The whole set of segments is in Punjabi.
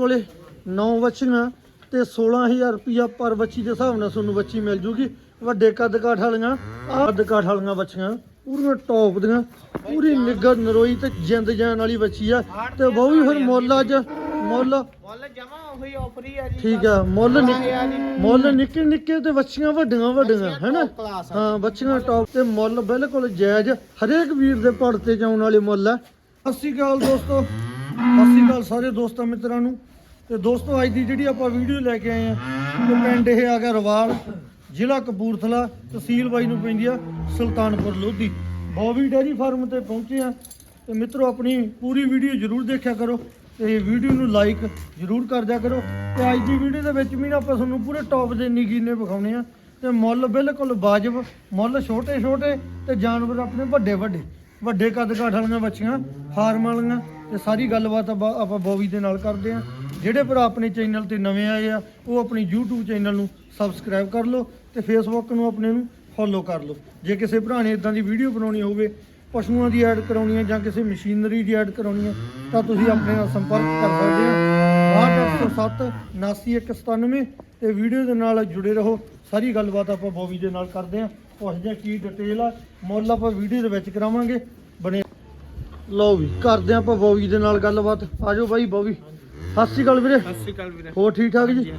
ਕੋਲੇ 9 ਬੱਚੀਆਂ ਤੇ 16000 ਰੁਪਿਆ ਪਰ ਬੱਚੀ ਦੇ ਹਿਸਾਬ ਨਾਲ ਤੁਹਾਨੂੰ ਬੱਚੀ ਮਿਲ ਜੂਗੀ। ਵੱਡੇ ਕੱਦ ਕਾਠ ਵਾਲੀਆਂ ਆਹ ਕੱਦ ਕਾਠ ਵਾਲੀਆਂ ਬੱਚੀਆਂ ਪੂਰੀਆਂ ਟੌਪ ਦੀਆਂ ਪੂਰੀ ਨਿੱਗਰ ਨਰੋਈ ਤੇ ਜਿੰਦ ਜਾਨ ਵਾਲੀ ਬੱਚੀ ਆ। ਤੇ ਬਹੁ ਵੀ ਫਿਰ ਮੁੱਲ ਅੱਜ ਮੁੱਲ ਮੁੱਲ ਜਮਾ ਉਹੀ ਆਫਰ ਹੀ ਆ ਜੀ ਠੀਕ ਆ ਮੁੱਲ ਨਿੱਕ- ਮੁੱਲ ਨਿੱਕੇ ਨਿੱਕੇ ਤੇ ਬੱਚੀਆਂ ਵੱਡੀਆਂ ਵੱਡੀਆਂ ਹੈਨਾ? ਕਲਾਸ ਹਾਂ ਬੱਚੀਆਂ ਟੌਪ ਤੇ ਮੁੱਲ ਬਿਲਕੁਲ ਜਾਇਜ਼ ਹਰੇਕ ਵੀਰ ਦੇ ਪੜ ਤੇ ਜਾਉਣ ਵਾਲੇ ਮੁੱਲ ਆ। ਸਤਿ ਸ਼੍ਰੀ ਅਕਾਲ ਦੋਸਤੋ। ਸਤਿ ਸ਼੍ਰੀ ਅਕਾਲ ਸਾਰੇ ਦੋਸਤਾਂ ਮਿੱਤਰਾਂ ਨੂੰ। ਤੇ ਦੋਸਤੋ ਅੱਜ ਦੀ ਜਿਹੜੀ ਆਪਾਂ ਵੀਡੀਓ ਲੈ ਕੇ ਆਏ ਆ ਤੇ ਪਿੰਡ ਇਹ ਆ ਗਿਆ ਰਵਾਲ ਜ਼ਿਲ੍ਹਾ ਕਪੂਰਥਲਾ ਤਹਿਸੀਲ ਬਾਈ ਨੂੰ ਪੈਂਦੀ ਆ Sultanpur Lodhi. Bobby dairy farm ਤੇ ਪਹੁੰਚੇ ਆ। ਤੇ ਮਿੱਤਰੋ ਆਪਣੀ ਪੂਰੀ ਵੀਡੀਓ ਜਰੂਰ ਦੇਖਿਆ ਕਰੋ ਤੇ ਵੀਡੀਓ ਨੂੰ ਲਾਈਕ ਜਰੂਰ ਕਰ ਦਿਆ ਕਰੋ। ਤੇ ਅੱਜ ਦੀ ਵੀਡੀਓ ਦੇ ਵਿੱਚ ਵੀ ਨਾ ਆਪਾਂ ਤੁਹਾਨੂੰ ਪੂਰੇ ਟੌਪ ਦੇ ਨਗੀਨੇ ਵਿਖਾਉਣੇ ਆ। ਤੇ ਮੁੱਲ ਬਿਲਕੁਲ ਵਾਜਬ ਮੁੱਲ ਛੋਟੇ ਛੋਟੇ ਤੇ ਜਾਨਵਰ ਆਪਣੇ ਵੱਡੇ ਵੱਡੇ ਵੱਡੇ ਕੱਦ ਕਾਠ ਵਾਲੀਆਂ ਬੱਚੀਆਂ ਫਾਰਮ ਵਾਲੀਆਂ ਤੇ ਸਾਰੀ ਗੱਲਬਾਤ ਆਪਾਂ ਆਪਾਂ ਬੋਬੀ ਦੇ ਨਾਲ ਕਰਦੇ ਆ ਜਿਹੜੇ ਭਰਾ ਆਪਣੇ ਚੈਨਲ ਤੇ ਨਵੇਂ ਆਏ ਆ, ਉਹ ਆਪਣੀ YouTube ਚੈਨਲ ਨੂੰ ਸਬਸਕ੍ਰਾਈਬ ਕਰ ਲਓ ਤੇ Facebook ਨੂੰ ਆਪਣੇ ਨੂੰ ਫੋਲੋ ਕਰ ਲਓ। ਜੇ ਕਿਸੇ ਭਰਾ ਨੇ ਇਦਾਂ ਦੀ ਵੀਡੀਓ ਬਣਾਉਣੀ ਹੋਵੇ, ਪਸ਼ੂਆਂ ਦੀ ਐਡ ਕਰਾਉਣੀ ਹੈ ਜਾਂ ਕਿਸੇ ਮਸ਼ੀਨਰੀ ਦੀ ਐਡ ਕਰਾਉਣੀ ਹੈ ਤਾਂ ਤੁਸੀਂ ਆਪਣੇ ਨਾਲ ਸੰਪਰਕ ਕਰ ਸਕਦੇ ਹੋ। 6807 79197 ਤੇ ਵੀਡੀਓ ਦੇ ਨਾਲ ਜੁੜੇ ਰਹੋ। ਸਾਰੀ ਗੱਲਬਾਤ ਆਪਾਂ ਬੋਬੀ ਦੇ ਨਾਲ ਕਰਦੇ ਹਾਂ। ਪੁੱਛਦੇ ਹਾਂ ਕੀ ਡਿਟੇਲ ਆ। ਮੁੱਲ ਆਪਾਂ ਵੀਡੀਓ ਦੇ ਵਿੱਚ ਕਰਾਵਾਂਗੇ। ਬਣੇ ਲਓ ਵੀ ਕਰਦੇ ਹਾਂ ਆਪਾਂ ਬੋਵੀ ਦੇ ਨਾਲ ਗੱਲਬਾਤ। ਆਜੋ ਬਾਈ ਬੋਵੀ ਸਤਿ ਸ਼੍ਰੀ ਅਕਾਲ ਵੀਰੇ। ਸਤਿ ਸ਼੍ਰੀ ਅਕਾਲ ਵੀਰੇ। ਹੋਰ ਠੀਕ ਠਾਕ ਜੀ?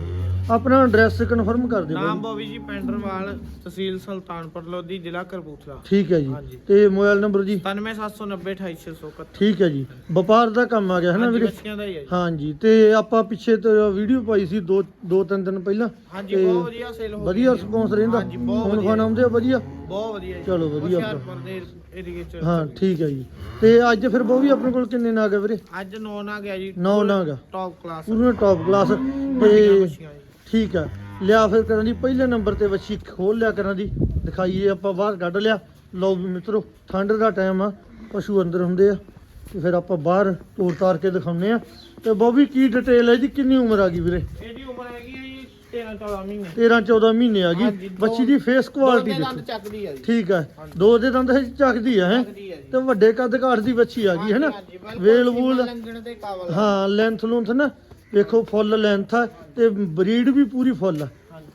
ਆਪਣਾ ਐਡਰੈਸ ਕਨਫਰਮ ਕਰ ਦਿਓ ਨਾਮ ਬਾਈ। ਬੋਵੀ ਜੀ ਪੈਂਡਰਵਾਲ ਤਹਿਸੀਲ ਸੁਲਤਾਨਪੁਰ ਲੋਧੀ ਜ਼ਿਲ੍ਹਾ ਕਰਪੂਥਲਾ ਠੀਕ ਹੈ ਜੀ। ਤੇ ਮੋਬਾਈਲ ਨੰਬਰ ਜੀ? 9779028671 ਠੀਕ ਹੈ ਜੀ। ਵਪਾਰ ਦਾ ਕੰਮ ਆ ਗਿਆ ਹੈ ਨਾ ਵੀਰੇ? ਬੱਚਿਆਂ ਦਾ ਹੀ ਹੈ ਜੀ। ਤੇ ਆਪਾਂ ਪਿੱਛੇ ਤੇ ਵੀਡੀਓ ਪਾਈ ਸੀ ਦੋ ਦੋ ਤਿੰਨ ਦਿਨ ਪਹਿਲਾਂ। ਹਾਂਜੀ ਤੇ ਬਹੁਤ ਵਧੀਆ ਸੇਲ ਹੋ ਵਧੀਆ ਹੈ। ਰਿਸਪੌਂਸ ਰਹਿੰਦਾ। ਬਹੁਤ ਵਧੀਆ। ਆਉਂਦੇ ਆ ਵਧੀਆ? ਬਹੁਤ ਵਧੀਆ ਜੀ। ਚਲੋ ਵਧੀਆ। ਹਾਂ ਠੀਕ ਹੈ ਜੀ। ਤੇ ਅੱਜ ਫਿਰ ਉਹ ਵੀ ਆਪਣੇ ਕੋਲ ਕਿੰਨੇ ਨਾਗ ਆ ਵੀਰੇ? ਅੱਜ ਨੌ ਨਾ ਗਿਆ ਜੀ ਨੌ ਨਾਗ ਆ ਟੌਪ ਕਲਾਸ ਪੂਰੀਆਂ ਟੌਪ ਕਲਾਸ ਤੇ ਜੀ। ਠੀਕ ਆ। ਲਿਆ ਫਿਰ ਕਰਨ ਦੀ ਪਹਿਲੇ ਨੰਬਰ ਤੇ ਵੱਛੀ ਖੋਲ ਲਿਆ ਕਰਨ ਦੀ। ਦਿਖਾਈਏ ਆਪਾਂ ਬਾਹਰ ਕੱਢ ਲਿਆ। ਲਓ ਵੀ ਮਿੱਤਰੋ ਠੰਡ ਦਾ ਟਾਈਮ ਆ। ਪਸ਼ੂ ਅੰਦਰ ਹੁੰਦੇ ਆ। ਤੇ ਫਿਰ ਆਪਾਂ ਬਾਹਰ ਤੋਰ ਤਾਰ ਕੇ ਦਿਖਾਉਂਦੇ ਆ। ਤੇ ਬੋਬੀ ਕੀ ਡਿਟੇਲ ਹੈ ਜੀ ਕਿੰਨੀ ਉਮਰ ਆ ਗਈ ਵੀਰੇ? ਇਹਦੀ ਜੀ 13 14 ਮਹੀਨੇ। 13 14 ਮਹੀਨੇ ਆ ਗਈ। ਹਾਂਜੀ, ਦੋ- ਬੱਚੀ ਦੀ ਫੇਸ ਕੁਆਲਿਟੀ ਦੋ ਦੇ ਦੰਦ ਦੇਖੋ। ਚੱਕਦੀ ਹੈ ਜੀ। ਠੀਕ ਆ। ਦੋ ਦੇ ਦੰਦ ਹਜੇ ਚੱਕਦੀ ਆ ਹੈ? ਚੱਕਦੀ ਹੈ ਜੀ। ਤੇ ਵੱਡੇ ਕੱਦ ਕਾਠ ਦੀ ਬੱਚੀ ਆ ਗਈ ਹੈ ਨਾ ਹਾਂਜੀ, ਬਿਲਕੁਲ ਵੇਲ ਸੀਮਾ ਵੂਲ। ਲੰਘਣ ਦੇ ਕਾਬਲ ਹੈ। ਹਾਂ ਲੈਂਥ ਲੂੰਥ ਨਾ। ਵੇਖੋ ਫੁੱਲ ਲੈਂਥ ਆ ਤੇ ਬਰੀਡ ਵੀ ਪੂਰੀ ਫੁੱਲ ਆ।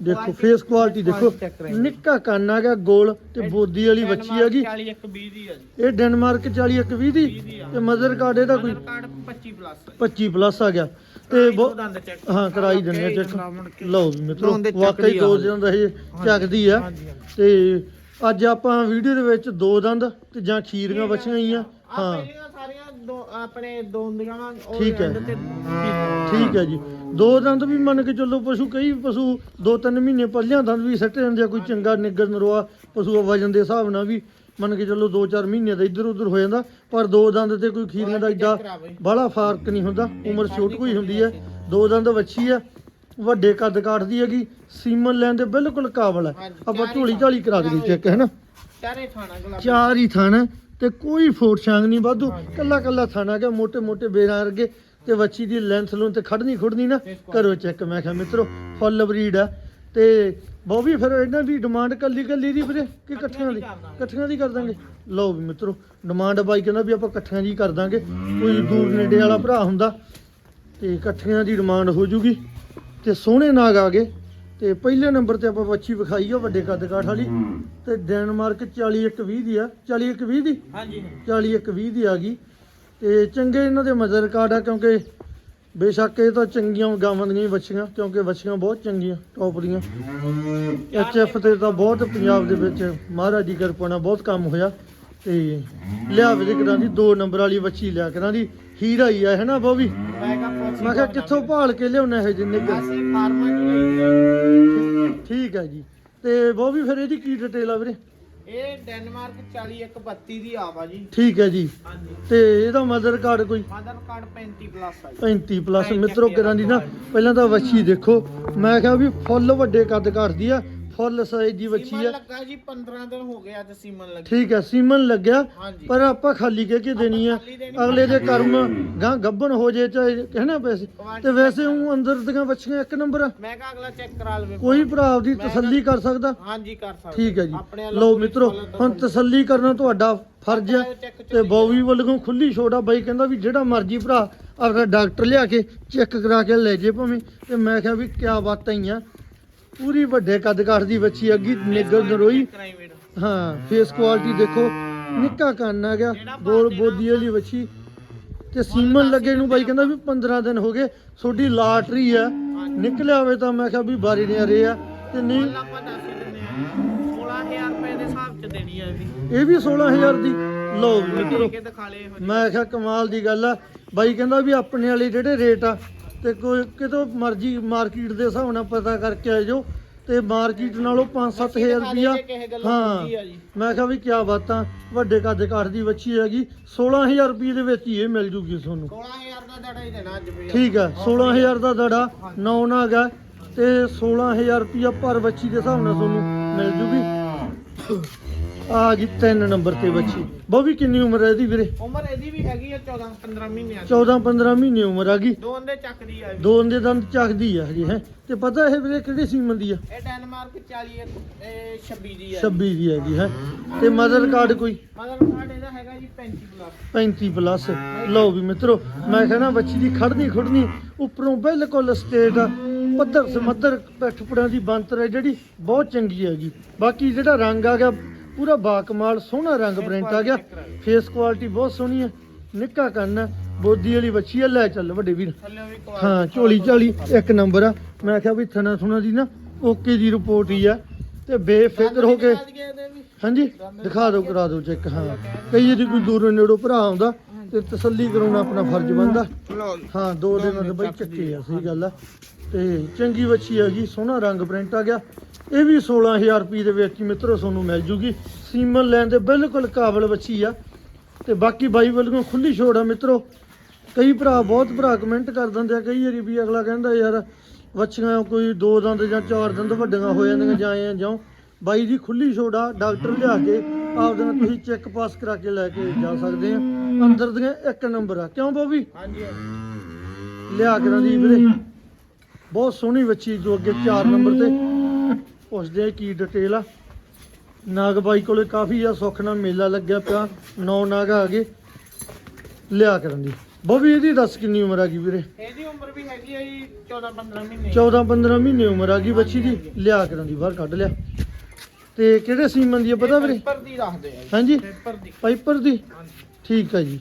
ਦੇਖੋ ਫੇਸ ਕੁਆਲਿਟੀ ਦੇਖੋ quality check ਕਰਾਂਗੇ। ਨਿੱਕਾ ਕੰਨ ਆ ਗਿਆ ਗੋਲ ਤੇ ਬੋਦੀ ਵਾਲੀ ਬੱਚੀ ਹੈਗੀ 40 ਇੱਕ 20 ਦੀ ਹੈ ਜੀ। ਇਹ ਡੈਨਮਾਰਕ 41 ਇੱਕ 20 ਦੀ। ਤੇ ਮਦਰ ਕਾਰਡ ਇਹਦਾ ਕੋਈ ਆਧਾਰ ਕਾਰਡ 25 ਪਲੱਸ 25 ਪਲੱਸ ਆ ਗਿਆ। ਤੇ ਤੇ ਬਹੁ- ਦੰਦ ਚੈੱਕ। ਹਾਂ ਕਰਾਈ ਦਿੰਦੇ ਆ ਚੈੱਕ। ਲਓ ਵੀ ਮਿੱਤਰੋ ਵਾਕਈ। ਦੋ ਦਿਨ ਦਾ ਇਹ ਚੱਕਦੀ ਆ। ਤੇ ਅੱਜ ਆਪਾਂ ਵੀਡੀਓ ਦੇ ਵਿੱਚ ਦੋ ਦੰਦ ਤੇ ਜਾਂ ਖੀਰੀਆਂ ਬੱਚੀਆਂ ਹੀ ਆ ਹਾਂ। ਆਪਣੇ ਠੀਕ ਹੈ। ਠੀਕ ਠੀਕ ਹੈ ਜੀ। ਦੋ ਦੰਦ ਵੀ ਮੰਨ ਕੇ ਚੱਲੋ ਪਸ਼ੂ ਕਈ ਪਸ਼ੂ ਦੋ ਤਿੰਨ ਮਹੀਨੇ ਪਹਿਲਿਆਂ ਦੰਦ ਵੀ ਸੱਟੇ ਜਾਂਦੇ ਆ ਕੋਈ ਚੰਗਾ ਨਿੱਗਰ ਨਰਵਾ ਪਸ਼ੂ ਵਜਨ ਦੇ ਹਿਸਾਬ ਨਾਲ ਵੀ। ਮੰਨ ਕੇ ਚੱਲੋ 2-4 ਮਹੀਨੇ ਦਾ ਇੱਧਰ ਉੱਧਰ ਹੋ ਜਾਂਦਾ ਪਰ ਦੋ ਦੰਦ ਤੇ ਕੋਈ ਖੀਰੀਆਂ ਦਾ ਏਡਾ ਬੜਾ ਫ਼ਰਕ ਨਹੀਂ ਹੁੰਦਾ ਉਮਰ ਛੋਟ ਕੋਈ ਹੁੰਦੀ ਹੈ। ਦੋ ਦੰਦ ਵੱਛੀ ਆ ਵੱਡੇ ਕੱਦ ਕਾਟਦੀ ਹੈਗੀ ਸੀਮਨ ਲੈਣ ਦੇ ਬਿਲਕੁਲ ਕਾਬਲ ਹੈ। ਆਪਾਂ ਝੋਲੀ ਝਾਲੀ ਕਰਾ ਦੇਣੀ ਚੈੱਕ ਹੈ ਨਾ? ਚਾਰ ਹੀ ਥਾਣਾ ਤੇ ਕੋਈ ਫੋਟ ਸ਼ਾਂਗ ਨਹੀਂ ਵਾਧੂ। ਕੱਲਾ ਕੱਲਾ ਥਾਣਾ ਗਿਆ ਮੋٹے ਮੋٹے ਬੇਰਾਂ ਵਰਗੇ ਤੇ ਵੱਛੀ ਦੀ ਲੈਂਥ ਲੋਂ ਤੇ ਖੜਨੀ ਖੁੜਨੀ ਨਾ। ਕਰੋ ਚੈੱਕ ਮੈਂ ਕਿਹਾ ਮਿੱਤਰੋ ਫੁੱਲ ਬਰੀਡ ਆ ਤੇ ਬਹੁ ਵੀ ਫਿਰ ਇਹਨਾਂ ਦੀ ਡਿਮਾਂਡ ਕੱਲੀ ਕੱਲੀ ਦੀ ਵੀਰੇ ਕਿ ਇਕੱਠੀਆਂ ਦੀ ਇਕੱਠੀਆਂ ਦੀ ਕਰ ਦਾਂਗੇ। ਲਓ ਵੀ ਮਿੱਤਰੋ ਡਿਮਾਂਡ ਬਾਈ ਕਹਿੰਦਾ ਵੀ ਆਪਾਂ ਇਕੱਠੀਆਂ ਦੀ ਕਰ ਦਾਂਗੇ। ਕੋਈ ਦੂਰ ਨੇੜੇ ਵਾਲਾ ਭਰਾ ਹੁੰਦਾ ਤੇ ਇਕੱਠੀਆਂ ਦੀ ਡਿਮਾਂਡ ਹੋ ਜੂਗੀ। ਤੇ ਸੋਹਣੇ ਨਾਗ ਆ ਗਏ। ਤੇ ਪਹਿਲੇ ਨੰਬਰ ਤੇ ਆਪਾਂ ਬੱਚੀ ਵਿਖਾਈ ਆ ਵੱਡੇ ਕੱਦ ਕਾਠ ਵਾਲੀ। ਤੇ ਡੈਨਮਾਰਕ 4120 ਦੀ ਆ। 4120 ਦੀ? ਹਾਂਜੀ 4120 ਦੀ ਆ ਗਈ। ਤੇ ਚੰਗੇ ਇਹਨਾਂ ਦੇ ਮਜ਼ਰ ਕਾਰਡ ਆ ਕਿਉਂਕਿ ਬੇਸ਼ੱਕ ਇਹ ਤਾਂ ਚੰਗੀਆਂ ਗਾਵਾਂ ਦੀਆਂ ਹੀ ਬੱਚੀਆਂ ਕਿਉਂਕਿ ਬੱਚੀਆਂ ਬਹੁਤ ਚੰਗੀਆਂ ਟੌਪ ਦੀਆਂ। ਐਚਐਫ ਤੇ ਤਾਂ ਬਹੁਤ ਪੰਜਾਬ ਦੇ ਵਿੱਚ ਮਹਾਰਾਜ ਦੀ ਕਿਰਪਾ ਨਾਲ ਬਹੁਤ ਕੰਮ ਹੋਇਆ। ਤੇ ਲਿਆ ਵੀ ਕਰਾਂ ਦੀ ਦੋ ਨੰਬਰ ਵਾਲੀ ਬੱਚੀ ਲਿਆ ਕਰਾਂ ਦੀ ਹੀਰਾ ਹੀ ਆ ਹੈ ਨਾ ਬੋਬੀ ਮੈਂ ਕਹਾ ਕਿੱਥੋਂ ਭਾਲ ਕੇ ਲਿਆਉਣਾ ਇਹ ਜਿੰਨੇ ਕੁ? ਠੀਕ ਹੈ ਜੀ। ਤੇ ਬੋਬੀ ਫਿਰ ਇਹਦੀ ਕੀ ਡਿਟੇਲ ਆ ਵੀਰੇ? ਇਹ ਡੈਨਮਾਰਕ 40 ਇੱਕ 32 ਦੀ ਆਵਾ ਜੀ। ਠੀਕ ਹੈ ਜੀ। ਹਾਂਜੀ। ਤੇ ਇਹਦਾ ਮਦਰ ਕਾਰਡ ਕੋਈ? ਕਾਰਡ 35 ਪਲੱਸ ਆ ਜੀ। 35 ਪਲੱਸ ਮਿੱਤਰੋ ਕਰਾਂ ਦੀ ਨਾ ਪਹਿਲਾਂ ਤਾਂ ਵੱਛੀ ਦੇਖੋ। ਮੈਂ ਕਿਹਾ ਵੀ ਫੁੱਲ ਵੱਡੇ ਕੱਦ ਕਰਦੀ ਆ। ਫੁੱਲ ਸਾਈਜ਼ ਦੀ ਬੱਚੀ ਸੀਮਨ ਆ। ਲੱਗਾ ਜੀ 15 ਦਿਨ ਹੋ ਗਏ ਅੱਜ ਸੀਮਨ ਲੱਗੀ ਠੀਕ ਹੈ ਸੀਮਨ ਲੱਗਿਆ ਹਾਂਜੀ। ਪਰ ਆਪਾਂ ਖਾਲੀ ਕਹਿ ਕੇ ਦੇਣੀ ਆ। ਖਾਲੀ ਦੇਣੀ ਅਗਲੇ ਦੇ ਕਰਮ ਗਾਂ ਗੱਬਨ ਹੋ ਜੇ ਚਾਹੇ ਕਹਿਣਾ ਪੈਸੇ ਤੇ ਵੈਸੇ ਉਹ ਅੰਦਰ ਦੀਆਂ ਬੱਚੀਆਂ ਇੱਕ ਨੰਬਰ ਆ। ਮੈਂ ਕਿਹਾ ਅਗਲਾ ਚੈੱਕ ਕਰਾ ਲਵੇ ਕੋਈ ਭਰਾ ਆਪਦੀ ਤਸੱਲੀ ਕਰ ਸਕਦਾ। ਹਾਂਜੀ ਕਰ ਸਕਦੇ। ਠੀਕ ਹੈ ਜੀ। ਆਪਣੇ ਵੱਲੋਂ ਲਓ ਪੂਰੀ ਮਿੱਤਰੋ ਹੁਣ ਤਸੱਲੀ। ਕਰਨਾ ਤੁਹਾਡਾ ਫਰਜ਼ ਹੈ ਤੇ ਬੌਵੀ ਵੱਲੋਂ ਖੁੱਲੀ ਛੋੜਾ ਬਾਈ ਕਹਿੰਦਾ ਵੀ ਜਿਹੜਾ ਮਰਜ਼ੀ ਭਰਾ ਆਪਦਾ ਡਾਕਟਰ ਲਿਆ ਕੇ ਚੈੱਕ ਕਰਾ ਕੇ ਲੈ ਜੇ ਭਾਵੇਂ। ਤੇ ਮੈਂ ਕਿਹਾ ਵੀ ਕਿਆ ਬਾਤਾਂ ਹੀ ਆ। ਪੂਰੀ ਵੱਡੇ ਕੱਦ ਕਾਠ ਦੀ ਬੱਚੀ ਅੱਗੀ ਨਿਗਰ ਨਰੋਈ। ਹਾਂ ਫੇਸ ਕੁਆਲਿਟੀ ਦੇਖੋ ਨਿੱਕਾ ਕੰਨ ਆ ਗਿਆ ਬੋਲ ਬੋਦੀ ਵਾਲੀ ਬੱਚੀ ਤੇ ਸੀਮਨ ਲੱਗੇ ਨੂੰ ਬਾਈ ਕਹਿੰਦਾ ਵੀ 15 ਦਿਨ ਹੋ ਗਏ ਤੁਹਾਡੀ ਲਾਟਰੀ ਆ। ਨਿਕਲਿਆ ਹੋਵੇ ਤਾਂ ਮੈਂ ਕਿਹਾ ਵੀ ਬਾਰੀ ਨੇ ਰੇ ਆ। ਤੇ ਨਹੀਂ। ਮੁੱਲ ਆਪਾਂ ਦੱਸ ਹੀ ਦਿੰਦੇ ਆ 16000 ਰੁਪਏ ਦੇ ਹਿਸਾਬ ਚ ਦੇਣੀ ਆ ਇਹਦੀ ਇਹ ਵੀ 16000 ਦੀ? ਲਓ ਮਿੱਤਰੋ। ਮੈਂ ਕਿਹਾ ਕਮਾਲ ਦੀ ਗੱਲ ਆ। ਬਾਈ ਕਹਿੰਦਾ ਵੀ ਆਪਣੇ ਵਾਲੇ ਜਿਹੜੇ ਰੇਟ ਆ ਤੇ ਕੋਈ ਕਿਤੋਂ ਮਰਜ਼ੀ ਮਾਰਕੀਟ ਦੇ ਹਿਸਾਬ ਨਾਲ ਪਤਾ ਕਰਕੇ ਆ ਜਾਓ ਤੇ ਮਾਰਕੀਟ ਨਾਲੋਂ 5-7000 ਰੁਪਿਆ ਹਾਂ। ਮੈਂ ਕਿਹਾ ਵੀ ਕਿਆ ਬਾਤਾਂ ਵੱਡੇ ਕੱਦ ਕਾਠ ਦੀ ਬੱਚੀ ਹੈਗੀ 16000 ਰੁਪਏ ਦੇ ਵਿੱਚ ਹੀ ਇਹ ਮਿਲ ਜੂਗੀ ਤੁਹਾਨੂੰ। 16000 ਦਾ ਦੜਾ ਹੀ ਦੇਣਾ ਅੱਜ ਵੀ। ਠੀਕ ਹੈ। 16000 ਦਾ ਦੜਾ ਨੌ ਨਾਗ ਤੇ 16000 ਰੁਪਿਆ ਪਰ ਬੱਚੀ ਦੇ ਹਿਸਾਬ ਨਾਲ ਤੁਹਾਨੂੰ ਮਿਲ ਜੂਗੀ। ਆ ਗਈ 3 ਨੰਬਰ ਤੇ ਬੱਚੀ। ਬੋਵੀ ਕਿੰਨੀ ਉਮਰ ਹੈ ਇਹਦੀ ਵੀਰੇ? ਉਮਰ ਇਹਦੀ ਵੀ ਹੈਗੀ ਆ 14 15 ਮਹੀਨਿਆਂ ਦੀ। 14 15 ਮਹੀਨੇ ਉਮਰ ਆ ਗਈ। ਦੋ ਅੰਦੇ ਚੱਕਦੀ ਆ ਇਹ। ਦੋ ਦੇ ਦੰਦ ਚੱਕਦੀ ਆ ਹਜੇ ਹੈ। ਤੇ ਪਤਾ ਇਹ ਵੀਰੇ ਕਿਹੜੀ ਸੀਮਨ ਦੀ ਆ? ਇਹ ਡੈਨਮਾਰਕ 40 ਹੈ, ਇਹ 26 ਦੀ ਹੈ 26 ਦੀ ਹੈਗੀ ਹੈ। ਤੇ ਮਦਰ ਕਾਰਡ ਕੋਈ? ਮਤਲਬ ਕਾਰਡ ਇਹਦਾ ਹੈਗਾ ਜੀ 35 ਪਲੱਸ। 35 ਪਲੱਸ। ਲਓ ਵੀ ਮਿੱਤਰੋ ਮੈਂ ਕਹਿੰਦਾ ਬੱਚੀ ਦੀ ਖੜਨੀ ਖੁੜਨੀ ਉੱਪਰੋਂ ਬਿਲਕੁਲ ਸਟੇਟ ਆ। ਪੱਧਰ ਸਮੱਧਰ ਪਿੱਠਪੜਾਂ ਦੀ ਬੰਤਰ ਹੈ ਜਿਹੜੀ ਬਹੁਤ ਚੰਗੀ ਹੈਗੀ। ਬਾਕੀ ਜਿਹੜਾ ਰੰਗ ਆ ਗਿਆ ਪੂਰਾ ਬਾਕਮਾਲ ਸੋਹਣਾ ਰੰਗ ਪ੍ਰਿੰਟ ਆ ਗਿਆ। ਫੇਸ ਕੁਆਲਿਟੀ ਬਹੁਤ ਸੋਹਣੀ ਹੈ। ਨਿੱਕਾ ਕੰਨ ਹੈ ਬੋਦੀ ਵਾਲੀ ਬੱਚੀ ਆ। ਲੈ ਚੱਲ ਵੱਡੇ ਵੀਰ। ਹਾਂ ਝੋਲੀ ਝਾਲੀ ਇੱਕ ਨੰਬਰ ਆ। ਮੈਂ ਕਿਹਾ ਵੀ ਥਣਾ ਥੁਣਾ ਦੀ ਨਾ ਓਕੇ ਦੀ ਰਿਪੋਰਟ ਹੀ ਆ। ਤੇ ਬੇਫਿਕਰ ਹੋ ਕੇ ਹਾਂਜੀ ਦਿਖਾ ਦਿਓ ਕਰਾ ਦਿਓ ਚੈੱਕ। ਹਾਂ। ਕਈ ਵਾਰੀ ਕੋਈ ਦੂਰੋਂ ਨੇੜੋਂ ਭਰਾ ਆਉਂਦਾ ਤੇ ਤਸੱਲੀ ਕਰਾਉਣਾ ਆਪਣਾ ਫਰਜ਼ ਬਣਦਾ। ਹਾਂ ਦੋ ਦਿਨਾਂ ਦੇ ਬਈ ਚੱਕੇ ਆ ਸਹੀ ਗੱਲ ਆ। ਤੇ ਚੰਗੀ ਬੱਚੀ ਆ ਜੀ ਸੋਹਣਾ ਰੰਗ ਪ੍ਰਿੰਟ ਆ ਗਿਆ। ਇਹ ਵੀ 16000 ਰੁਪਏ ਦੇ ਵਿੱਚ ਹੀ ਮਿੱਤਰੋ ਤੁਹਾਨੂੰ ਮਿਲ ਜੂਗੀ। ਸੀਮਨ ਲੈਣ ਦੇ ਬਿਲਕੁਲ ਕਾਬਲ ਬੱਚੀ ਆ। ਤੇ ਬਾਕੀ ਬਾਈ ਵੱਲੋਂ ਖੁੱਲੀ ਛੋੜ ਆ ਮਿੱਤਰੋ। ਕਈ ਭਰਾ ਬਹੁਤ ਭਰਾ ਕਮੈਂਟ ਕਰ ਦਿੰਦੇ ਆ ਕਈ ਵਾਰੀ ਵੀ ਅਗਲਾ ਕਹਿੰਦਾ ਯਾਰ ਬੱਚੀਆਂ ਕੋਈ ਦੋ ਦੰਦ ਜਾਂ ਚਾਰ ਦੰਦ ਵੱਡੀਆਂ ਹੋ ਜਾਂਦੀਆਂ ਜਾਂ ਐਂ ਜਾਂ ਬਾਈ ਦੀ ਖੁੱਲੀ ਛੋੜ ਆ ਡਾਕਟਰ ਲਿਆ ਕੇ ਆਪਦੇ ਨਾਲ ਤੁਸੀਂ ਚੈੱਕ ਪਾਸ ਕਰਾ ਕੇ ਲੈ ਕੇ ਜਾ ਸਕਦੇ ਆ। ਅੰਦਰ ਦੀਆਂ ਇੱਕ ਨੰਬਰ ਆ। ਕਿਉਂ ਬੋਬੀ? ਹਾਂਜੀ। ਲਿਆ ਕੇ ਦੀ ਵੀਰੇ। ਬਹੁਤ ਸੋਹਣੀ ਬੱਚੀ ਜੋ ਅੱਗੇ 4 ਨੰਬਰ ਤੇ। ਪੁੱਛਦੇ ਕੀ ਡਿਟੇਲ ਆ। ਨਾਗ ਬਾਈ ਕੋਲੇ ਕਾਫੀ ਆ ਸੁੱਖ ਨਾਲ ਮੇਲਾ ਲੱਗਿਆ ਪਿਆ। ਨੌ ਨਾਗ ਆ ਗਏ। ਲਿਆ ਕਰਨ ਦੀ। ਬੋਬੀ ਇਹਦੀ ਦੱਸ ਕਿੰਨੀ ਉਮਰ ਆ ਗਈ ਵੀਰੇ? ਇਹਦੀ ਉਮਰ ਵੀ ਹੈਗੀ ਆ ਜੀ 14 15 ਮਹੀਨੇ। 14 15 ਮਹੀਨੇ ਉਮਰ ਆ ਗਈ ਬੱਚੀ ਦੀ। ਲਿਆ ਕਰਨ ਦੀ ਬਾਹਰ ਕੱਢ ਲਿਆ। ਤੇ ਕਿਹੜੇ ਸੀਮਨ ਦੀ ਆ ਪਤਾ ਵੀਰੇ? ਪੇਪਰ ਦੀ ਦੱਸਦੇ ਆ ਜੀ। ਹਾਂਜੀ? ਪੇਪਰ ਦੀ। ਪਾਈਪਰ ਦੀ? ਹਾਂਜੀ ਠੀਕ ਆ ਜੀ।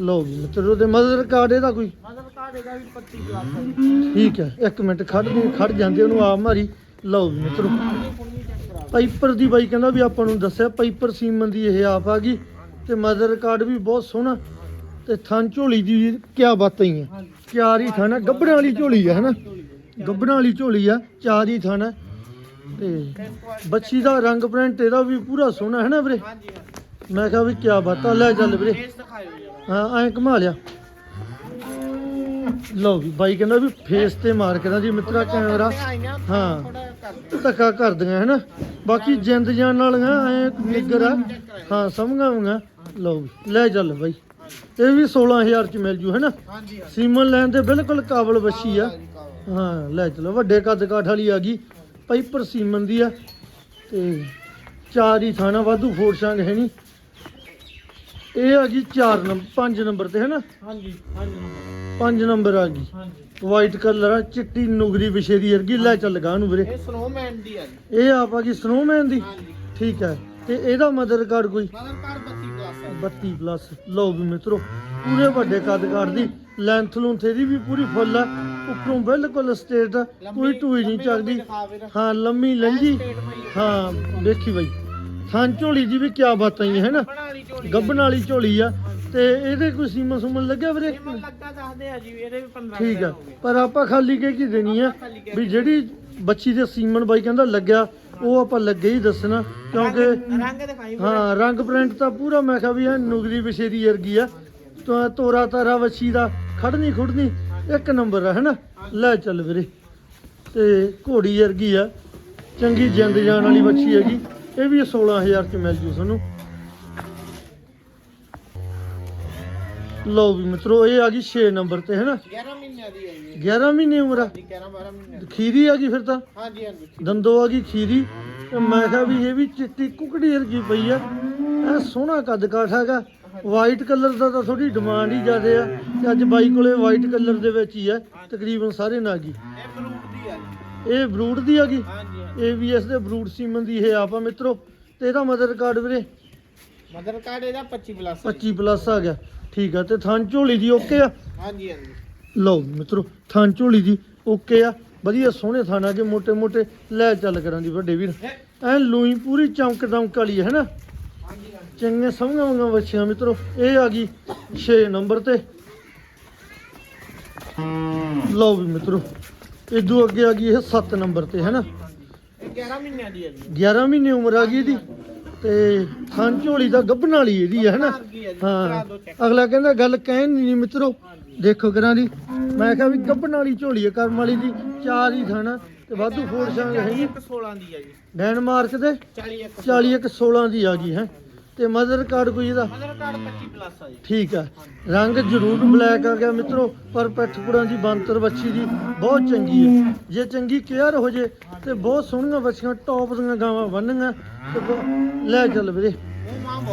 ਲਓ ਜੀ ਮਿੱਤਰੋ ਤੇ ਮਦਰ ਕਾਰਡ ਇਹਦਾ ਕੋਈ? ਮਤਲਬ ਕਾਰਡ ਇਹਦਾ ਵੀ 25 ਪਲੱਸ ਹੈ ਜੀ। ਠੀਕ ਹੈ ਇੱਕ ਮਿੰਟ ਖੜ ਦੇ ਖੜ ਜਾਂਦੇ ਉਹਨੂੰ ਆਪ ਮਾਰੀ। ਲਓ ਵੀ ਮਿੱਤਰੋ। ਇਹ ਕੁੜੀ ਚੈੱਕ ਕਰਾ ਪਾਈਪਰ ਦੀ ਬਾਈ ਕਹਿੰਦਾ ਵੀ ਆਪਾਂ ਨੂੰ ਦੱਸਿਆ ਪਾਈਪਰ ਸੀਮਨ ਦੀ ਇਹ ਆਪ ਆ ਗਈ। ਤੇ ਮਦਰ ਕਾਰਡ ਵੀ ਬਹੁਤ ਸੋਹਣਾ। ਤੇ ਥਣ ਝੋਲੀ ਦੀ ਕਿਆ ਬਾਤਾਂ ਹੀ ਆ ਹਾਂਜੀ। ਚਾਰ ਹੀ ਥਣ ਆ ਵਾਲੀ ਝੋਲੀ ਆ ਹਨਾ? ਗੱਬੜਾਂ ਵਾਲੀ ਝੋਲੀ ਆ ਚਾਰ ਹੀ ਥਣ ਆ। ਤੇ ਬੱਚੀ ਦਾ ਰੰਗ ਪ੍ਰਿੰਟ ਇਹਦਾ ਵੀ ਪੂਰਾ ਸੋਹਣਾ ਹੈ ਨਾ ਵੀਰੇ? ਹਾਂਜੀ ਮੈਂ ਕਿਹਾ ਵੀ ਕਿਆ ਬਾਤਾਂ ਲੈ ਚੱਲ ਵੀਰੇ। ਹਾਂ ਐਂ ਘੁਮਾ ਲਿਆ। ਲਓ ਵੀ ਬਾਈ ਕਹਿੰਦਾ ਵੀ ਫੇਸ ਤੇ ਮਾਰ ਕੇ ਜੀ ਮਿੱਤਰਾ ਕੈਮਰਾ ਹਾਂ ਧੱਕਾ ਕਰਦੀਆਂ ਹਨਾ ਬਾਕੀ ਜਿੰਦ ਜਾਨ ਵਾਲੀਆਂ ਐ ਨਿੱਗਰ ਆ। ਹਾਂ ਸਮਝਾਵਾਂਗਾ ਲਓ ਵੀ, ਲੈ ਚੱਲ ਬਾਈ। ਇਹ ਵੀ 16000 ਚ ਮਿਲ ਜੂ ਹਨਾ ਸੀਮਨ ਲੈਣ ਦੇ ਬਿਲਕੁਲ ਕਾਬਲ ਬੱਚੀ ਆ। ਹਾਂ ਲੈ ਚਲੋ ਵੱਡੇ ਕੱਦ ਕਾਠ ਵਾਲੀ ਆ ਗਈ। ਪਾਈਪਰ ਸੀਮਨ ਦੀ ਆ ਤੇ ਚਾਰ ਹੀ ਥਾਣਾ ਵਾਧੂ ਫੋੜ ਸੰਗ ਹੈ ਨਹੀਂ ਇਹ ਆ ਗਈ 4 ਨੰਬਰ 5 ਨੰਬਰ ਤੇ ਹਨਾ ਹਾਂਜੀ ਹਾਂਜੀ 5 ਨੰਬਰ। ਆ ਗਈ। ਹਾਂਜੀ। ਵਾਈਟ ਕਲਰ ਆ ਚਿੱਟੀ ਨੁਗਰੀ ਵਿਸ਼ੇਰੀ ਵਰਗੀ। ਲੈ ਚੱਲ ਗਾ ਨੂੰ ਵੀਰੇ। ਇਹ ਸਨੋਮੈਨ ਦੀ ਆ ਜੀ। ਇਹ ਆਪ ਆ ਗਈ ਸਨੋਮੈਨ ਦੀ? ਹਾਂਜੀ। ਠੀਕ ਹੈ। ਤੇ ਇਹਦਾ ਮਦਰ ਕਾਰਡ ਕੋਈ? ਮਤਲਬ ਕਾਰਡ 32 ਪਲੱਸ ਹੈ 32 ਪਲੱਸ ਲਓ ਵੀ ਮਿੱਤਰੋ ਪੂਰੇ ਵੱਡੇ ਕੱਦ ਕਾਠ ਦੀ ਲੈਂਥ ਲੂੰਥ ਇਹਦੀ ਵੀ ਪੂਰੀ ਫੁੱਲ ਆ। ਉੱਪਰੋਂ ਬਿਲਕੁਲ ਸਟੇਟ ਕੋਈ ਟੂਈ ਨਹੀਂ ਚੱਲਦੀ ਹਾਂ ਲੰਮੀ ਲੰਜੀ ਹਾਂ ਦੇਖੀ ਬਈ। ਥਾਂ ਝੋਲੀ ਦੀ ਵੀ ਕਿਆ ਬਾਤਾਂ ਹੀ ਹੈ ਨਾ? ਗੱਬਣ ਵਾਲੀ ਝੋਲੀ ਆ। ਤੇ ਇਹਦੇ ਕੋਈ ਸੀਮਨ ਸੁਮਨ ਲੱਗਿਆ ਵੀਰੇ? ਲੱਗਾ ਦੱਸਦੇ ਆ ਜੀ ਇਹਦੇ ਵੀ 15 ਠੀਕ ਆ। ਹੋ। ਪਰ ਆਪਾਂ ਖਾਲੀ ਕਹਿ ਕੀ ਦੇਣੀ ਆ ਵੀ ਜਿਹੜੀ ਬੱਚੀ ਦੇ ਸੀਮਨ ਬਾਈ ਕਹਿੰਦਾ ਲੱਗਿਆ ਉਹ ਆਪਾਂ ਲੱਗੇ ਹੀ ਦੱਸਣਾ ਕਿਉਂਕਿ ਰੰਗ- ਦਿਖਾਈ। ਹਾਂ ਰੰਗ ਪ੍ਰਿੰਟ ਤਾਂ ਪੂਰਾ ਮੈਂ ਕਿਹਾ ਵੀ ਇਹ ਨੁਗਰੀ ਬਸ਼ੇਰੀ ਵਰਗੀ ਆ। ਤੋਰਾ ਤਾਰਾ ਵੱਛੀ ਦਾ ਖੜਨੀ ਖੁੜਨੀ ਇੱਕ ਨੰਬਰ ਆ ਹੈਨਾ ਲੈ ਚੱਲ ਵੀਰੇ। ਤੇ ਘੋੜੀ ਵਰਗੀ ਆ। ਚੰਗੀ ਜਿੰਦ ਜਾਨ ਵਾਲੀ ਬੱਚੀ ਹੈਗੀ। ਇਹ ਵੀ 16000 ਚ ਮਿਲ ਜੂ ਤੁਹਾਨੂੰ ਲਓ ਵੀ ਮਿੱਤਰੋ ਇਹ ਆ ਗਈ 6 ਨੰਬਰ ਤੇ ਹੈਨਾ? 11 ਮਹੀਨਿਆਂ ਦੀ ਹੈ ਜੀ। 11 ਮਹੀਨੇ ਉਮਰ ਆ। ਜੀ 11 12 ਮਹੀਨੇ ਖੀਰੀ ਆ ਗਈ ਫਿਰ ਤਾਂ? ਹਾਂਜੀ ਹਾਂਜੀ। ਦੰਦੋ ਆ ਗਈ ਖੀਰੀ। ਤੇ ਮੈਂ ਕਿਹਾ ਵੀ ਇਹ ਵੀ ਚਿੱਟੀ ਕੁਕੜੀ ਵਰਗੀ ਪਈ ਆ। ਇਹ ਸੋਹਣਾ ਕੱਦ ਕਾਠ ਹੈਗਾ। ਵਾਈਟ ਕਲਰ ਦਾ ਤਾਂ ਥੋੜੀ ਡਿਮਾਂਡ ਹੀ ਜ਼ਿਆਦੇ ਆ ਤੇ ਅੱਜ ਬਾਈ ਕੋਲੇ ਵਾਈਟ ਕਲਰ ਦੇ ਵਿੱਚ ਹੀ ਆ ਤਕਰੀਬਨ ਸਾਰੇ ਨਾਗੀ। ਇਹ ਬਲੂਟ ਦੀ ਆ ਇਹ ਬਰੂਡ ਦੀ ਦੇ ਬਰੂਡ ਸੀਮਨ ਦੀ ਇਹ ਆਪਾਂ ਮਿੱਤਰੋ ਤੇ ਇਹਦਾ ਮਦਰ ਕਾਰਡ ਵੀਰੇ? ਮਦਰ ਕਾਰਡ ਇਹਦਾ 25 ਪਲੱਸ 25 ਪਲੱਸ ਆ ਗਿਆ। ਠੀਕ ਆ ਤੇ ਥਾਂ ਝੋਲੀ ਦੀ ਓਕੇ ਆ? ਲਓ ਮਿੱਤਰੋ ਥਾਂ ਝੋਲੀ ਦੀ ਓਕੇ ਆ। ਵਧੀਆ ਸੋਹਣੇ ਥਾਣਾ ਜੇ ਮੋٹے ਮੋٹے ਲੈ ਚੱਲ ਕਰਾਂ ਦੀ ਵੱਡੇ ਵੀਰ। ਐ ਲੂਈ ਪੂਰੀ ਚਮਕ ਦਮਕ ਵਾਲੀ ਹੈ ਨਾ? ਚੰਗੇ ਸਮਝਾਂ ਵਾਂਗਾਂ ਬੱਚੀਆਂ ਮਿੱਤਰੋ ਇਹ ਆ ਗਈ 6 ਨੰਬਰ ਤੇ। ਲਓ ਵੀ ਮਿੱਤਰੋ ਇਦੋਂ ਅੱਗੇ ਆ ਗਈ ਇਹ 7 ਨੰਬਰ ਤੇ ਹੈਨਾ? ਇਹ 11 ਮਹੀਨਿਆਂ ਦੀ ਹੈ ਜੀ। 11 ਮਹੀਨੇ ਉਮਰ ਆ ਗਈ ਇਹਦੀ ਤੇ ਥਣ ਝੋਲੀ ਦਾ ਗੱਭਣ ਵਾਲੀ ਇਹਦੀ ਹੈ ਹੈਨਾ? ਹੈ। ਅਗਲਾ ਕਹਿੰਦਾ ਗੱਲ ਕਹਿਣ ਨਹੀਂ ਮਿੱਤਰੋ ਦੇਖੋ ਕਰਾਂ ਦੀ। ਮੈਂ ਕਿਹਾ ਵੀ ਗੱਭਣ ਵਾਲੀ ਝੋਲੀ ਹੈ ਕਰਮ ਵਾਲੀ ਦੀ ਚਾਰ ਹੀ ਥਾਣਾ ਤੇ ਵਾਧੂ ਫੋੜ ਛਾਂਗ ਹੈਗੀ। 16 ਦੀ ਹੈ ਜੀ। ਡੈਨਮਾਰਕ ਦੇ 40 ਇੱਕ 40 ਇੱਕ 16 ਦੀ ਆ ਗਈ ਹੈ। ਤੇ ਮਦਰ ਕਾਰਡ ਕੋਈ ਇਹਦਾ? ਮਦਰ ਕਾਰਡ 25 ਪਲੱਸ ਆ ਜੀ। ਠੀਕ ਆ। ਰੰਗ ਜ਼ਰੂਰ ਬਲੈਕ ਆ ਗਿਆ ਮਿੱਤਰੋ ਪਰ ਪਿੱਠਪੁੜਾਂ ਦੀ ਬੰਤਰ ਬੱਚੀ ਦੀ ਬਹੁਤ ਚੰਗੀ ਹੈ ਜੇ ਚੰਗੀ ਕੇਅਰ ਹੋ ਜੇ ਤੇ ਬਹੁਤ ਸੋਹਣੀਆਂ ਬੱਚੀਆਂ ਟੌਪ ਦੀਆਂ ਗਾਵਾਂ ਬੰਨੀਆਂ ਤੇ ਬ- ਲੈ ਚੱਲ ਵੀਰੇ।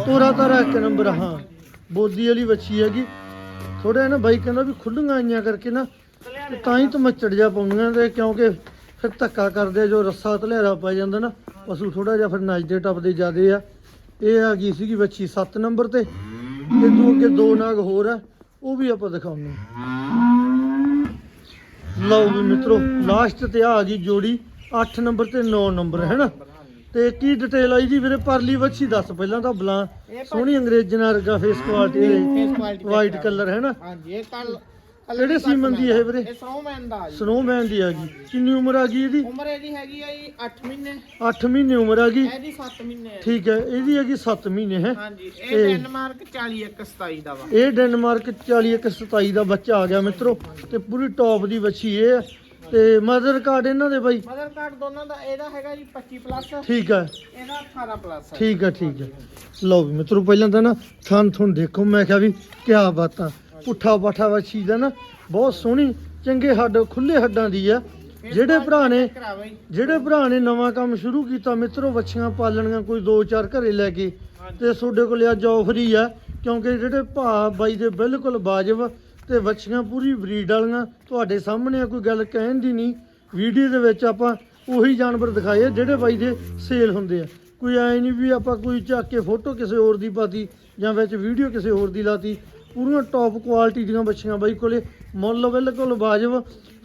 ਤੋਰਾ ਤਾਰਾ ਇੱਕ ਨੰਬਰ ਹਾਂ। ਬੋਦੀ ਵਾਲੀ ਬੱਚੀ ਹੈਗੀ। ਥੋੜਾ ਨਾ ਬਾਈ ਕਹਿੰਦਾ ਵੀ ਖੁੱਲੀਆਂ ਆਈਆਂ ਕਰਕੇ ਨਾ ਤੇ ਤਾਂ ਹੀ ਤਮੱਚੜ ਜਾ ਪਾਉਂਦੀਆਂ ਤੇ ਕਿਉਂਕਿ ਫਿਰ ਧੱਕਾ ਕਰਦੇ ਜੋ ਰੱਸਾ ਧਲੇਰਾ ਪੈ ਜਾਂਦਾ ਨਾ ਪਸ਼ੂ ਥੋੜਾ ਜਿਹਾ ਫਿਰ ਨੱਚਦੇ ਟੱਪਦੇ ਜਾਂਦੇ ਆ। ਇਹ ਆ ਗਈ ਸੀਗੀ ਬੱਚੀ 7 ਨੰਬਰ ਤੇ। ਤੇ ਦੋ ਅੱਗੇ ਦੋ ਨਾਗ ਹੋਰ ਆ ਉਹ ਵੀ ਆਪਾਂ ਦਿਖਾਉਂਦੇ। ਲਓ ਵੀ ਮਿੱਤਰੋ ਲਾਸਟ ਤੇ ਆ ਗਈ ਜੋੜੀ 8 ਨੰਬਰ ਤੇ 9 ਨੰਬਰ ਹੈ ਨਾ? ਤੇ ਕੀ ਡਿਟੇਲ ਆਈ ਜੀ ਵੀਰੇ ਪਰਲੀ ਵੱਛੀ ਦੱਸ ਪਹਿਲਾਂ ਤਾਂ ਬਲਾਂ। ਸੋਹਣੀ ਅੰਗਰੇਜ਼ੀ ਨਾਲ ਵਰਗਾ face quality face quality white colour ਹੈ ਨਾ? ਹਾਂਜੀ ਇਹ ਕੱਲ ਕਿਹੜੇ ਸੀਮਨ ਦੀ ਇਹ ਵੀਰੇ? ਇਹ ਸਨੋਮੈਨ ਦਾ ਜੀ। ਸਨੋਮੈਨ ਦੀ ਆ ਗਈ ਕਿੰਨੀ ਉਮਰ ਆ ਗਈ ਇਹਦੀ? ਉਮਰ ਇਹਦੀ ਹੈਗੀ ਆ ਜੀ 8 ਮਹੀਨੇ। 8 ਮਹੀਨੇ ਉਮਰ ਆ ਗਈ। ਇਹਦੀ 7 ਮਹੀਨੇ ਠੀਕ ਹੈ ਇਹਦੀ ਹੈਗੀ 7 ਮਹੀਨੇ ਹੈ? ਹਾਂਜੀ ਇਹ ਡੈਨਮਾਰਕ 40 ਇੱਕ 27 ਦਾ ਵਾ। ਇਹ ਡੈਨਮਾਰਕ 40 ਇੱਕ 27 ਦਾ ਬੱਚਾ ਆ ਗਿਆ ਮਿੱਤਰੋ ਤੇ ਪੂਰੀ ਟੌਪ ਦੀ ਬੱਚੀ ਇਹ ਹੈ ਤੇ ਮਦਰ ਕਾਰਡ ਇਹਨਾਂ ਦੇ ਬਾਈ? ਮਦਰ ਕਾਰਡ ਦੋਨਾਂ ਦਾ ਇਹਦਾ ਹੈਗਾ ਜੀ 25 ਪਲੱਸ ਠੀਕ ਹੈ। ਇਹਦਾ 18 ਪਲੱਸ ਠੀਕ ਹੈ ਠੀਕ ਹੈ। ਲਓ ਵੀ ਮਿੱਤਰੋ ਪਹਿਲਾਂ ਤਾਂ ਨਾ ਥਣ ਥਣ ਦੇਖੋ ਮੈਂ ਕਿਹਾ ਵੀ ਕਿਆ ਬਾਤਾਂ। ਪੁੱਠਾ ਪਾਠਾ ਬੱਚੀ ਦਾ ਨਾ ਬਹੁਤ ਸੋਹਣੀ ਚੰਗੇ ਹੱਡ ਖੁੱਲੇ ਹੱਡਾਂ ਦੀ ਆ। ਜਿਹੜੇ ਭਰਾ ਨੇ ਜਿਹੜੇ ਭਰਾ ਨੇ ਨਵਾਂ ਕੰਮ ਸ਼ੁਰੂ ਕੀਤਾ ਮਿੱਤਰੋ ਬੱਚੀਆਂ ਪਾਲਣੀਆਂ ਕੋਈ ਦੋ ਚਾਰ ਘਰੇ ਲੈ ਕੇ ਤੇ ਤੁਹਾਡੇ ਕੋਲ ਅੱਜ ਆਫਰ ਹੀ ਆ ਕਿਉਂਕਿ ਜਿਹੜੇ ਭਾ ਬਾਈ ਦੇ ਬਿਲਕੁਲ ਵਾਜਬ ਤੇ ਬੱਚੀਆਂ ਪੂਰੀ ਬਰੀਡ ਵਾਲੀਆਂ ਤੁਹਾਡੇ ਸਾਹਮਣੇ ਕੋਈ ਗੱਲ ਕਹਿਣ ਦੀ ਨਹੀਂ। ਵੀਡੀਓ ਦੇ ਵਿੱਚ ਆਪਾਂ ਉਹੀ ਜਾਨਵਰ ਦਿਖਾਏ ਜਿਹੜੇ ਬਾਈ ਦੇ ਸੇਲ ਹੁੰਦੇ ਆ। ਕੋਈ ਐ ਨਹੀਂ ਵੀ ਆਪਾਂ ਕੋਈ ਚੱਕ ਕੇ ਫੋਟੋ ਕਿਸੇ ਹੋਰ ਦੀ ਪਾਤੀ ਜਾਂ ਵਿੱਚ ਵੀਡੀਓ ਕਿਸੇ ਹੋਰ ਦੀ ਲਾਤੀ ਪੂਰੀਆਂ ਟੌਪ ਕੁਆਲਿਟੀ ਦੀਆਂ ਬੱਚੀਆਂ ਬਾਈ ਕੋਲੇ। ਮੁੱਲ ਬਿਲਕੁਲ ਵਾਜਬ।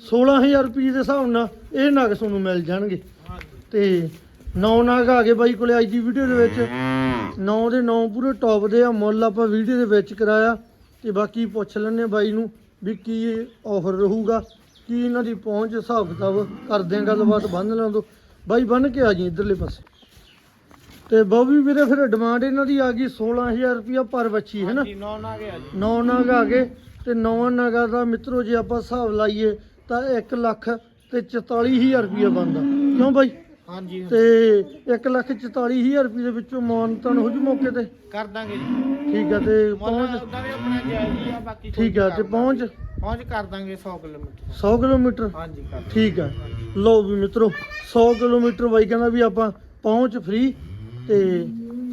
16000 ਰੁਪਏ ਦੇ ਹਿਸਾਬ ਨਾਲ ਇਹ ਨਗ ਤੁਹਾਨੂੰ ਮਿਲ ਜਾਣਗੇ। ਹਾਂਜੀ ਤੇ ਨੌ ਨਗ ਆ ਗਏ ਬਾਈ ਕੋਲੇ ਅੱਜ ਦੀ ਵੀਡੀਓ ਦੇ ਵਿੱਚ। ਨੌ ਦੇ ਨੌ ਪੂਰੇ ਟੌਪ ਦੇ ਆ। ਮੁੱਲ ਆਪਾਂ ਵੀਡੀਓ ਦੇ ਵਿੱਚ ਕਰਾਇਆ। ਤੇ ਬਾਕੀ ਪੁੱਛ ਲੈਣੇ ਬਾਈ ਨੂੰ ਵੀ ਕੀ ਆਫਰ ਰਹੂਗਾ। ਕੀ ਇਹਨਾਂ ਦੀ ਪਹੁੰਚ ਹਿਸਾਬ ਕਿਤਾਬ ਕਰਦੇ ਆ ਗੱਲਬਾਤ ਬੰਨ ਲਾਂ ਦੋ ਬਾਈ ਬੰਨ ਕੇ ਆ ਜੀ ਇਧਰਲੇ ਪਾਸੇ। ਤੇ ਬੋਬੀ ਵੀਰੇ ਫਿਰ ਡਿਮਾਂਡ ਇਹਨਾਂ ਦੀ ਆ ਗਈ 16000 ਰੁਪਇਆ ਪਰ ਬੱਚੀ ਹੈ ਨਾ? ਜੀ ਨੌ ਨਾ ਗਿਆ ਜੀ। ਨੌ ਨਗ ਆ ਗਏ ਤੇ ਨੌ ਨਗਾਂ ਦਾ ਮਿੱਤਰੋ ਜੇ ਆਪਾਂ ਹਿਸਾਬ ਲਾਈਏ ਤਾਂ 1 ਲੱਖ ਤੇ 44000 ਰੁਪਇਆ ਬਣਦਾ। ਕਿਉਂ ਬਾਈ? ਹਾਂਜੀ ਤੇ 1 ਲੱਖ 44000 ਰੁਪਏ ਦੇ ਵਿੱਚੋਂ ਮਾਨਤਨ ਹੋ ਜੂ ਮੌਕੇ ਤੇ। ਕਰ ਦਾਂਗੇ ਜੀ। ਠੀਕ ਆ ਤੇ ਪਹੁੰਚ। ਉਦਾਂ ਵੀ ਆਪਣਾ ਜਾਇਜ਼ ਹੀ ਆ ਬਾਕੀ ਕੋਈ ਠੀਕ ਆ ਤੇ ਪਹੁੰਚ। ਪਹੁੰਚ ਕਰ ਦਾਂਗੇ 100 ਕਿਲੋਮੀਟਰ। 100 ਕਿਲੋਮੀਟਰ? ਹਾਂਜੀ ਕਰ ਠੀਕ ਆ। ਲਓ ਵੀ ਮਿੱਤਰੋ 100 ਕਿਲੋਮੀਟਰ ਬਾਈ ਕਹਿੰਦਾ ਵੀ ਆਪਾਂ ਪਹੁੰਚ ਫ੍ਰੀ ਤੇ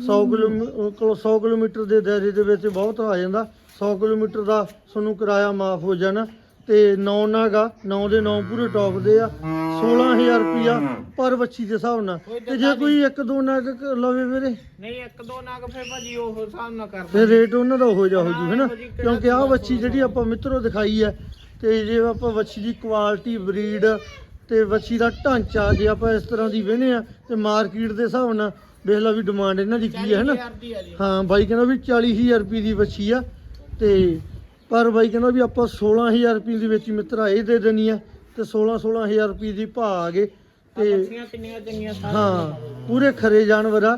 100 ਕਿਲੋਮੀਟਰ 100 ਕਿਲੋਮੀਟਰ ਦੇ ਦਾਇਰੇ ਦੇ ਵਿੱਚ ਬਹੁਤ ਆ ਜਾਂਦਾ। 100 ਕਿਲੋਮੀਟਰ ਦਾ ਤੁਹਾਨੂੰ ਕਿਰਾਇਆ ਮਾਫ ਹੋ ਜਾਣਾ ਤੇ 9 ਨਾਗਾ 9 ਦੇ 9 ਪੂਰੇ ਟੌਪ ਦੇ ਆ 16000 ਰੁਪਿਆ ਪਰ ਬੱਚੀ ਦੇ ਹਿਸਾਬ ਨਾਲ। ਤੇ ਜੇ ਕੋਈ ਇੱਕ ਦੋ ਨਗ ਲਵੇ ਵੀਰੇ। ਨਹੀਂ ਇੱਕ ਦੋ ਨਾਗ ਫਿਰ ਭਾਜੀ ਉਹ ਹਿਸਾਬ ਨਾਲ ਕਰ ਫਿਰ ਰੇਟ ਉਹਨਾਂ ਦਾ ਹੋ ਜਾ ਹੋ ਜੂ ਹੈਨਾ ਕਿਉਂਕਿ ਆਹ ਬੱਚੀ ਜਿਹੜੀ ਆਪਾਂ ਮਿੱਤਰੋ ਦਿਖਾਈ ਹੈ ਤੇ ਜੇ ਆਪਾਂ ਬੱਚੀ ਦੀ ਕੁਆਲਿਟੀ ਬਰੀਡ ਤੇ ਬੱਚੀ ਦਾ ਢਾਂਚਾ ਜੇ ਆਪਾਂ ਇਸ ਤਰ੍ਹਾਂ ਦੀ ਵੇਹਨੇ ਆ ਤੇ ਮਾਰਕੀਟ ਦੇ ਹਿਸਾਬ ਨਾਲ ਵੇਖ ਲਾ ਵੀ ਡਿਮਾਂਡ ਇਹਨਾਂ ਦੀ ਕੀ ਹੈ ਹਨਾ 40000 ਦੀ ਆ ਜੀ ਹਾਂ ਬਾਈ ਕਹਿੰਦਾ ਵੀ 40000 ਰੁਪਏ ਦੀ ਬੱਚੀ ਆ ਤੇ ਪਰ ਬਾਈ ਕਹਿੰਦਾ ਵੀ ਆਪਾਂ 16000 ਰੁਪਏ ਦੀ ਵਿੱਚ ਮਿੱਤਰਾ ਇਹ ਦੇ ਦੇਣੀ ਆ ਤੇ 16 16000 ਰੁਪਏ ਦੀ ਭਾ ਆ ਗਏ ਤੇ ਹਾਂ ਪੂਰੇ ਖਰੇ ਜਾਨਵਰ ਆ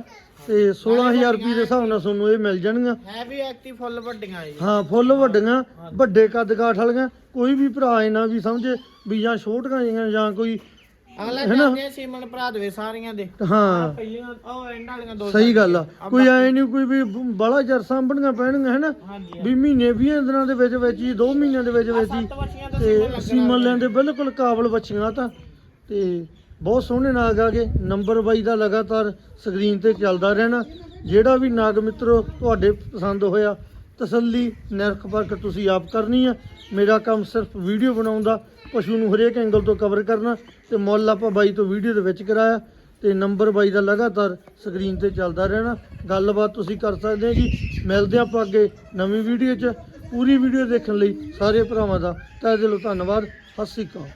ਤੇ 16000 ਰੁਪਏ ਦੇ ਹਿਸਾਬ ਨਾਲ ਤੁਹਾਨੂੰ ਇਹ ਮਿਲ ਜਾਣਗੀਆਂ। ਹੈ ਵੀ ਐਕਟਿਵ ਫੁੱਲ ਵੱਡੀਆਂ ਜੀ। ਹਾਂ ਫੁੱਲ ਵੱਡੀਆਂ ਵੱਡੇ ਕੱਦ ਕਾਠ ਵਾਲੀਆਂ ਕੋਈ ਵੀ ਭਰਾ ਇਹ ਨਾ ਵੀ ਸਮਝੇ ਵੀ ਜਾਂ ਛੋਟੀਆਂ ਜਾਂ ਕੋਈ ਅਗਲਾ ਹੈਨਾ? ਜਾਂਦੇ ਆ ਸੀਮਨ ਭਰਾ ਦੇਵੇ ਸਾਰੀਆਂ ਦੇ। ਹਾਂ। ਪਹਿਲੀਆਂ ਉਹ ਐਂਡ ਵਾਲੀਆਂ ਦੋ ਸਹੀ ਗੱਲ ਆ। ਕੋਈ ਐ ਨਹੀਂ ਕੋਈ ਵੀ ਬੜਾ ਚਿਰ ਸਾਂਭਣੀਆਂ ਪੈਣਗੀਆਂ ਹੈਨਾ ਵੀ ਮਹੀਨੇ 20 ਦਿਨਾਂ ਦੇ ਵਿੱਚ ਵਿੱਚ ਹੀ 2 ਮਹੀਨਿਆਂ ਦੇ ਵਿੱਚ ਵਿੱਚ ਹੀ ਸੀਮਨ ਸੀਮਨ ਲੈਂਦੇ ਬਿਲਕੁਲ ਕਾਬਲ ਬੱਚੀਆਂ ਤਾਂ। ਤੇ ਬਹੁਤ ਸੋਹਣੇ ਨਾਗ ਆ ਗਏ। ਨੰਬਰ ਬਾਈ ਦਾ ਲਗਾਤਾਰ ਸਕਰੀਨ ਤੇ ਚੱਲਦਾ ਰਹਿਣਾ। ਜਿਹੜਾ ਵੀ ਨਾਗ ਮਿੱਤਰੋ ਤੁਹਾਡੇ ਪਸੰਦ ਹੋਇਆ ਤਸੱਲੀ ਨਿਰਖ ਪਰਖ ਤੁਸੀਂ ਆਪ ਕਰਨੀ ਆ। ਮੇਰਾ ਕੰਮ ਸਿਰਫ ਵੀਡੀਓ ਬਣਾਉਣ ਦਾ ਪਸ਼ੂ ਨੂੰ ਹਰੇਕ ਐਂਗਲ ਤੋਂ ਕਵਰ ਕਰਨਾ। ਤੇ ਮੁੱਲ ਆਪਾਂ ਬਾਈ ਤੋਂ ਵੀਡੀਓ ਦੇ ਵਿੱਚ ਕਰਾਇਆ ਤੇ ਨੰਬਰ ਬਾਈ ਦਾ ਲਗਾਤਾਰ ਸਕਰੀਨ ਤੇ ਚੱਲਦਾ ਰਹਿਣਾ। ਗੱਲਬਾਤ ਤੁਸੀਂ ਕਰ ਸਕਦੇ ਹੋ ਜੀ। ਮਿਲਦੇ ਹਾਂ ਆਪਾਂ ਅੱਗੇ ਨਵੀਂ ਵੀਡੀਓ 'ਚ। ਪੂਰੀ ਵੀਡੀਓ ਦੇਖਣ ਲਈ ਸਾਰੇ ਭਰਾਵਾਂ ਦਾ ਤਹਿ ਦਿਲੋਂ ਧੰਨਵਾਦ। ਸਤਿ ਸ਼੍ਰੀ ਅਕਾਲ।